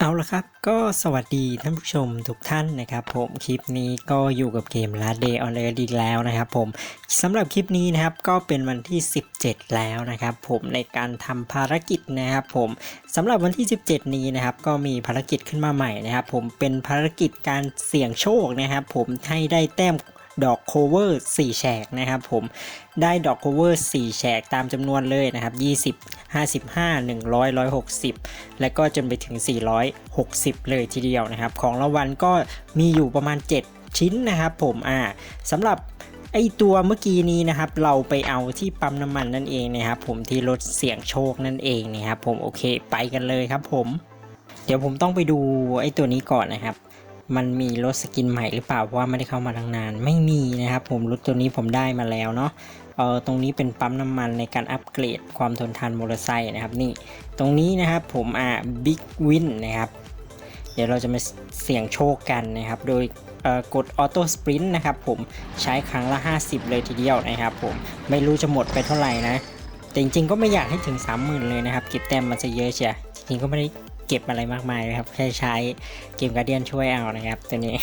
เอาละครับ ก็สวัสดีท่านผู้ชมทุกท่านนะครับ ผมคลิปนี้ก็อยู่กับเกม Last Day on Earth อีกแล้วนะครับผมสำหรับคลิปนี้นะครับก็เป็นวันที่ 17 แล้วนะครับ ผมในการทำภารกิจนะครับ ผมสำหรับวันที่ 17 นี้นะครับ ก็มีภารกิจขึ้นมาใหม่นะครับ ผมเป็นภารกิจการเสี่ยงโชคนะครับ ผมให้ได้แต้ม ดอกโคเวอร์4แฉกนะครับผมได้ดอกโคเวอร์4แฉกตามจำนวนเลยนะครับ 20 55 100 160 และก็จนไปถึง 460 เลยทีเดียวนะครับ ของรางวัลก็มีอยู่ประมาณ 7 ชิ้นนะครับผมอ่าสำหรับไอตัวเมื่อกี้นี้นะครับ เราไปเอาที่ปั๊มน้ำมันนั่นเองนะครับผมที่รถเสี่ยงโชคนั่นเองนะครับผมโอเคไปกันเลยครับผม เดี๋ยวผมต้องไปดูไอตัวนี้ก่อนนะครับ มันมีรถสกินใหม่หรือเปล่าเพราะว่าไม่ได้เข้ามาตั้งนาน ไม่มีนะครับผมรถตัวนี้ผมได้มาแล้วเนาะเออตรงนี้เป็นปั๊มน้ำมันในการอัปเกรดความทนทานมอเตอร์ไซค์นะครับนี่ตรงนี้นะครับผมอ่าบิ๊กวินนะครับเดี๋ยวเราจะมาเสี่ยงโชคกันนะครับโดยกดออโต้สปรินต์นะครับผมใช้ครั้งละ 50 เลยทีเดียวนะครับผมไม่รู้จะหมดไปเท่าไหร่นะ แต่จริงๆก็ไม่อยากให้ถึง 30,000 เลยนะครับ เก็บแต้มมันจะเยอะเชียจริงๆก็ไม่ได้ เก็บอะไรมากมายนะครับ แค่ใช้เกมการเดียนช่วยเอานะครับตัวนี้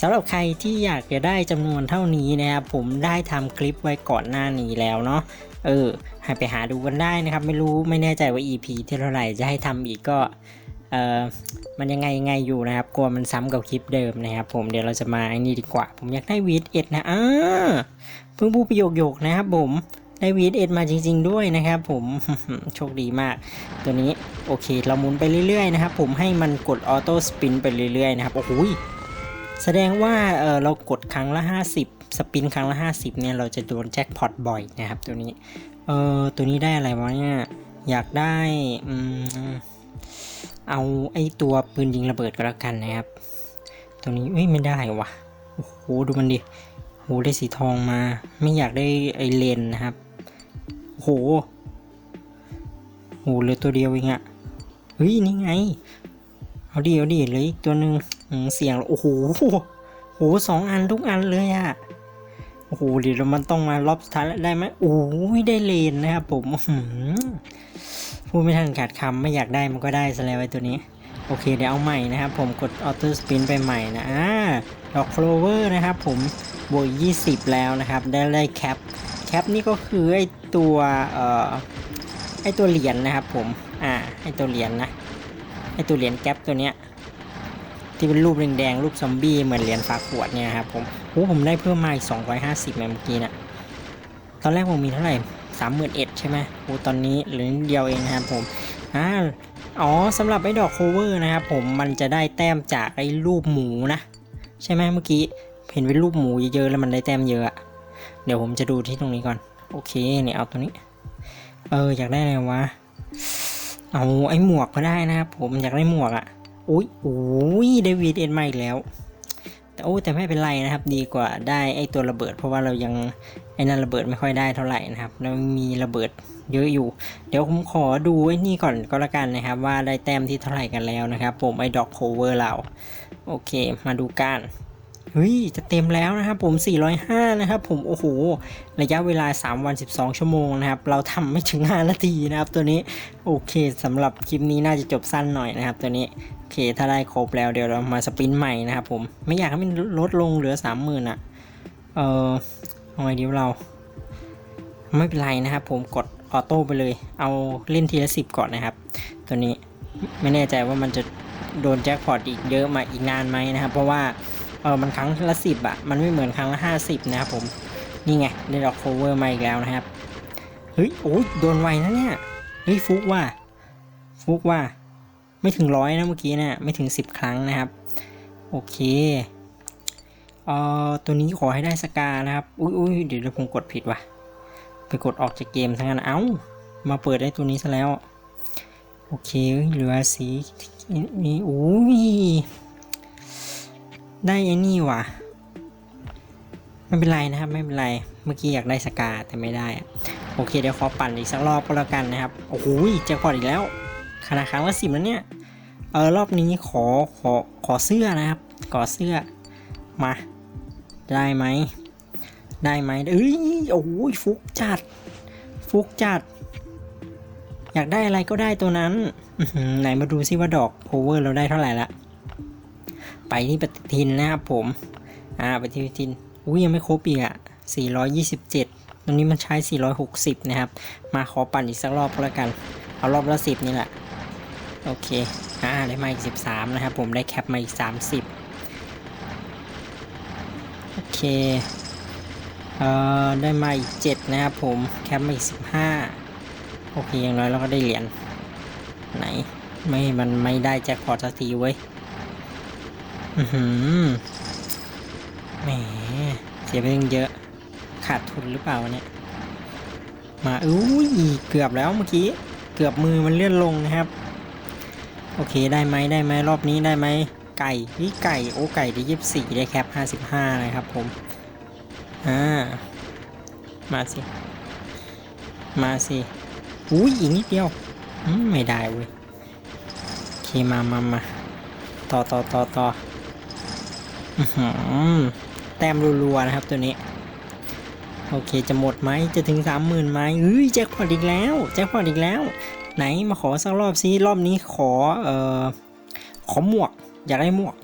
สำหรับใครที่อยากจะได้จำนวนเท่านี้นะครับผมได้ทำคลิปไว้ก่อนหน้านี้แล้วเนาะเออให้ไปหาดูกันได้นะครับ ไม่รู้ไม่แน่ใจว่า EP ที่เท่าไหร่จะให้ทำอีกก็เออมันยังไงยังไงอยู่นะครับ กลัวมันซ้ำกับคลิปเดิมนะครับ ผมเดี๋ยวเราจะมาไอ้นี่ดีกว่า ผมอยากได้วีดเอ็ดนะอ่าเพิ่งพูดประโยคโยกๆนะครับผม ได้วีดเอ็ดมาจริง ๆ ด้วยนะครับผม โชคดีมาก ตัวนี้โอเค เราหมุนไปเรื่อย ๆ นะครับ ผมให้มันกดออโต้สปินไปเรื่อย ๆ นะครับ โอ้โหยแสดงว่าเออเรากดครั้งละ 50 สปินครั้งละ 50 เนี่ย เราจะโดนแจ็คพอตบ่อยนะครับตัวนี้ เออตัวนี้ได้อะไรวะเนี่ย อยากได้อืมเอาไอ้ตัวปืนยิงระเบิดก็แล้วกันนะครับ ตัวนี้เอ้ยไม่ได้วะโอ้โหดูมันดิโหได้สีทองมา ไม่อยากได้ไอเลนนะครับ โอ้โหโหเหลือตัวเดียวเองอะเฮ้ยนี่ไง เอาดิเอาดิเลยอีกตัวหนึ่งเสียงแล้วโอ้โหโหสองอันทุกอันเลยอะโอ้โหเดี๋ยวมันต้องมารอบสุดท้ายแล้วได้ไหมโอ้ยได้เลนนะครับผมพูดไม่ทันขาดคำไม่อยากได้มันก็ได้ซะแล้วไอ้ตัวนี้ โอเคเดี๋ยวเอาใหม่นะครับผมกดออโต้สปินไปใหม่นะอ่าดอกโคลเวอร์นะครับผมบวก20 แล้วนะครับ ได้ได้แคป แคปนี่ก็คือไอ้ตัวเอ่อไอ้ตัวเหรียญนะครับผมอ่าไอ้ตัวเหรียญนะไอ้ตัวเหรียญแคปตัวเนี้ยที่เป็นรูปแดงๆรูปซอมบี้เหมือนเหรียญฝาขวดเนี่ยครับผมโอ้ผมได้เพิ่มมาอีก250เมื่อกี้นะตอนแรกผมมีเท่าไหร่31,000ใช่ไหมโอ้ตอนนี้เหลือนิดเดียวเองนะครับผมอ่าอ๋อสำหรับไอ้ดอกโคเวอร์นะครับผมมันจะได้แต้มจากไอ้รูปหมูนะ ใช่ไหมเมื่อกี้เห็นเป็นรูปหมูเยอะๆแล้วมันได้แต้มเยอะ เดี๋ยวผมจะดูที่ตรงนี้ก่อน โอเคเนี่ยเอาตัวนี้ เอออยากได้อะไรวะ เอาไอ้หมวกก็ได้นะครับผมอยากได้หมวกอะอุ้ยอุ้ยได้วีดเอ็นมาอีกแล้ว แต่โอ้แต่ไม่เป็นไรนะครับ ดีกว่าได้ไอ้ตัวระเบิด เพราะว่าเรายังไอ้นั่นระเบิดไม่ค่อยได้เท่าไหร่นะครับ แล้วมีระเบิดเยอะอยู่ เดี๋ยวผมขอดูไอ้นี่ก่อนก็แล้วกันนะครับ ว่าได้แต้มที่เท่าไหร่กันแล้วนะครับ ผมไอ้ดอกโคเวอร์เราโอเค มาดูกัน ฮ้ย จะเต็มแล้วนะครับผม 405 นะครับผม โอ้โห ระยะเวลา 3 วัน 12 ชั่วโมงนะครับ เราทำไม่ถึง 5 นาทีนะครับตัวนี้ โอเคสำหรับคลิปนี้น่าจะจบสั้นหน่อยนะครับตัวนี้ โอเค ถ้าได้ครบแล้วเดี๋ยวเรามาสปรินต์ใหม่นะครับผม ไม่อยากให้มันลดลงเหลือ 30,000อะ เออเอาไงดีวเรา ไม่เป็นไรนะครับผม กดออโต้ไปเลย เอาเล่นทีละสิบก่อนนะครับ ตัวนี้ ไม่แน่ใจว่ามันจะโดนแจ็คพอตอีกเยอะมาอีกนานไหมนะครับ เพราะว่า เออมันครั้งละสิบอะมันไม่เหมือนครั้งละห้าสิบนะครับผมนี่ไงได้ดอกโคเวอร์มาอีกแล้วนะครับเฮ้ยโอ้ยโดนไวนะเนี่ยเฮ้ยฟุกว่าฟุกว่าไม่ถึงร้อยนะเมื่อกี้นะไม่ถึงสิบครั้งนะครับโอเคเอ่อตัวนี้ขอให้ได้สกานะครับอุ้ยอุ้ยเดี๋ยวผมกดผิดว่ะไปกดออกจากเกมทั้งนั้นเอ้ามาเปิดได้ตัวนี้ซะแล้ว โอเคเหลือสีนี่อุ้ย ได้ไอ้นี่ว่ะ ไม่เป็นไรนะครับ ไม่เป็นไร เมื่อกี้อยากได้สกาแต่ไม่ได้อะโอเคเดี๋ยวขอปั่นอีกสักรอบก็แล้วกันนะครับ โอ้โหแจ็คพอตอีกแล้วขนาดครั้งละสิบแล้วเนี่ย เออรอบนี้ขอขอขอเสื้อนะครับ ขอเสื้อ มา ได้ไหม ได้ไหมเอ้ย โอ้ยฟุกจัด ฟุกจัด อยากได้อะไรก็ได้ตัวนั้น ไหนมาดูซิว่าดอกโพเวอร์เราได้เท่าไหร่ละ ไปที่ปฏิทินนะครับผม อ่าปฏิทิน อุ้ยยังไม่ครบอีกอะ427 ตรงนี้มันใช้ 460 นะครับ มาขอปั่นอีกสักรอบก็แล้วกัน เอารอบละ 10 นี่แหละ โอเค อ่าได้มาอีก 13 นะครับผม ได้แคปมาอีก 30 โอเค เอ่อ ได้มาอีก 7 นะครับผม แคปมาอีก 15 โอเค อย่างน้อยเราก็ได้เหรียญ ไหน ไม่ มันไม่ได้แจ็คพอตสักทีเว้ย อือหือแหมเสียไปตั้งเยอะ ขาดทุนหรือเปล่าเนี่ย มาอุ้ยเกือบแล้วเมื่อกี้ เกือบมือมันเลื่อนลงนะครับ โอเคได้ไหมได้ไหมรอบนี้ได้ไหม ไก่นี่ไก่โอ้ไก่ได้ยี่สิบสี่ได้แคปห้าสิบห้านะครับผม อ่า มาสิ มาสิอุ้ยอีกนิดเดียวไม่ได้เว้ยโอเคมามามาต่อต่อต่อต่อ แต้มรัวๆนะครับตัวนี้ โอเคจะหมดไหมจะถึงสามหมื่นไหมเฮ้ยแจ็คพอตอีกแล้วแจ็คพอตอีกแล้ว ไหนมาขอสักรอบซิรอบนี้ขอเอ่อขอหมวก อยากได้หมวก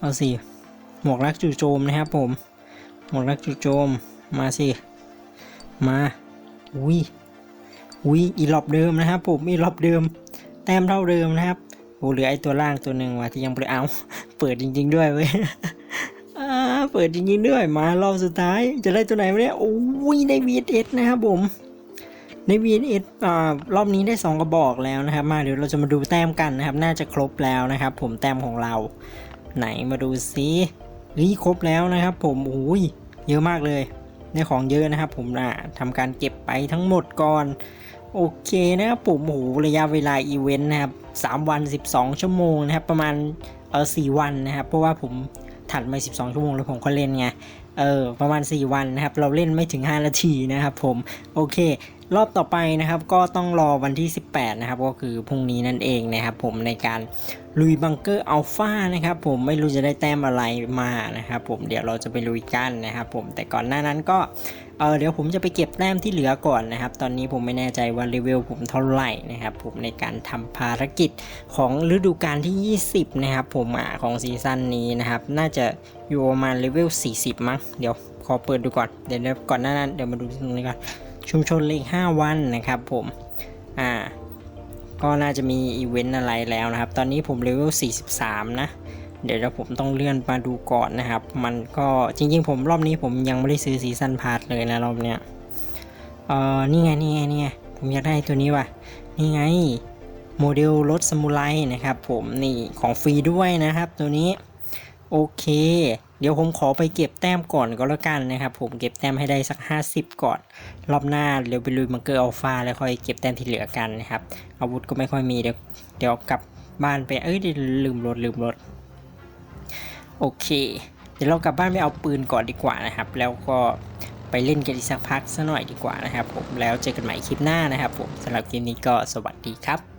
เอาสิหมวกรักจู่โจมนะครับผม หมวกรักจู่โจมมาสิมาอุ้ยอุ้ยอีหลอบเดิมนะครับผมอีหลอบเดิม แต้มเท่าเดิมนะครับ โอ้เหลือไอตัวล่างตัวหนึ่งว่ะที่ยังไม่ได้เอา เปิดจริง ๆ ด้วยเว้ยอ่าเปิดจริงๆด้วย มารอบสุดท้าย จะได้ตัวไหนไม่ได้โอ้ยได้ VSS นะครับผมใน VSS อ่ารอบนี้ได้ 2 กระบอกแล้วนะครับ มาเดี๋ยวเราจะมาดูแต้มกันนะครับ น่าจะครบแล้วนะครับ ผมแต้มของเรา ไหนมาดูซิรีครบแล้วนะครับ ผมโอ้ยเยอะมากเลยได้ของเยอะนะครับ ผมอะทำการเก็บไปทั้งหมดก่อน โอเคนะครับผมโอ้โหระยะเวลาอีเวนต์นะครับ 3 วัน 12 ชั่วโมงนะครับประมาณเออสวันนะครับเพราะว่าผมถัดมา 12 ชั่วโมงแล้วผมก็เล่นไงเออประมาณ 4 วันนะครับ เราเล่นไม่ถึง 5 นาทีนะครับผม โอเค รอบต่อไปนะครับก็ต้องรอวันที่ 18 นะครับ ก็คือพรุ่งนี้นั่นเองนะครับ ผมในการลุยบังเกอร์อัลฟานะครับผมไม่รู้จะได้แต้มอะไรมานะครับ ผมเดี๋ยวเราจะไปลุยกันนะครับผมแต่ก่อนหน้านั้นก็เออเดี๋ยวผมจะไปเก็บแต้มที่เหลือก่อนนะครับ ตอนนี้ผมไม่แน่ใจว่าเลเวลผมเท่าไหร่นะครับ ผมในการทำภารกิจของฤดูกาลที่ 20 นะครับผมอะของซีซั่นนี้นะครับ น่าจะอยู่ประมาณเลเวล40 มั้งเดี๋ยวขอเปิดดูก่อนเดี๋ยวก่อนหน้านั้นเดี๋ยวมาดูตรงนี้ก่อน ชุมชนเลข5วันนะครับผม อ่า ก็น่าจะมีอีเวนต์อะไรแล้วนะครับ ตอนนี้ผมเลเวล 43 นะ เดี๋ยวผมต้องเลื่อนมาดูก่อนนะครับ มันก็จริงๆ ผมรอบนี้ผมยังไม่ได้ซื้อซีซันพาร์ทเลยนะรอบเนี้ย เอ่อนี่ไงนี่ไงนี่ไง ผมอยากได้ตัวนี้ว่ะ นี่ไงโมเดลรถสมุไรนะครับผม นี่ของฟรีด้วยนะครับตัวนี้ โอเค เดี๋ยวผมขอไปเก็บแต้มก่อนก็แล้วกันนะครับ ผมเก็บแต้มให้ได้สัก 50 ก่อน รอบหน้าเดี๋ยวไปลุยมังเกอร์อัลฟาแล้วค่อยเก็บแต้มที่เหลือกันนะครับ อาวุธก็ไม่ค่อยมีเดี๋ยวเดี๋ยวกลับบ้านไปเอ้ยลืมรถลืมรถ โอเค เดี๋ยวเรากลับบ้านไปเอาปืนก่อนดีกว่านะครับ แล้วก็ไปเล่นกันอีกสักพักซะหน่อยดีกว่านะครับ ผมแล้วเจอกันใหม่คลิปหน้านะครับ ผมสำหรับคลิปนี้ก็สวัสดีครับ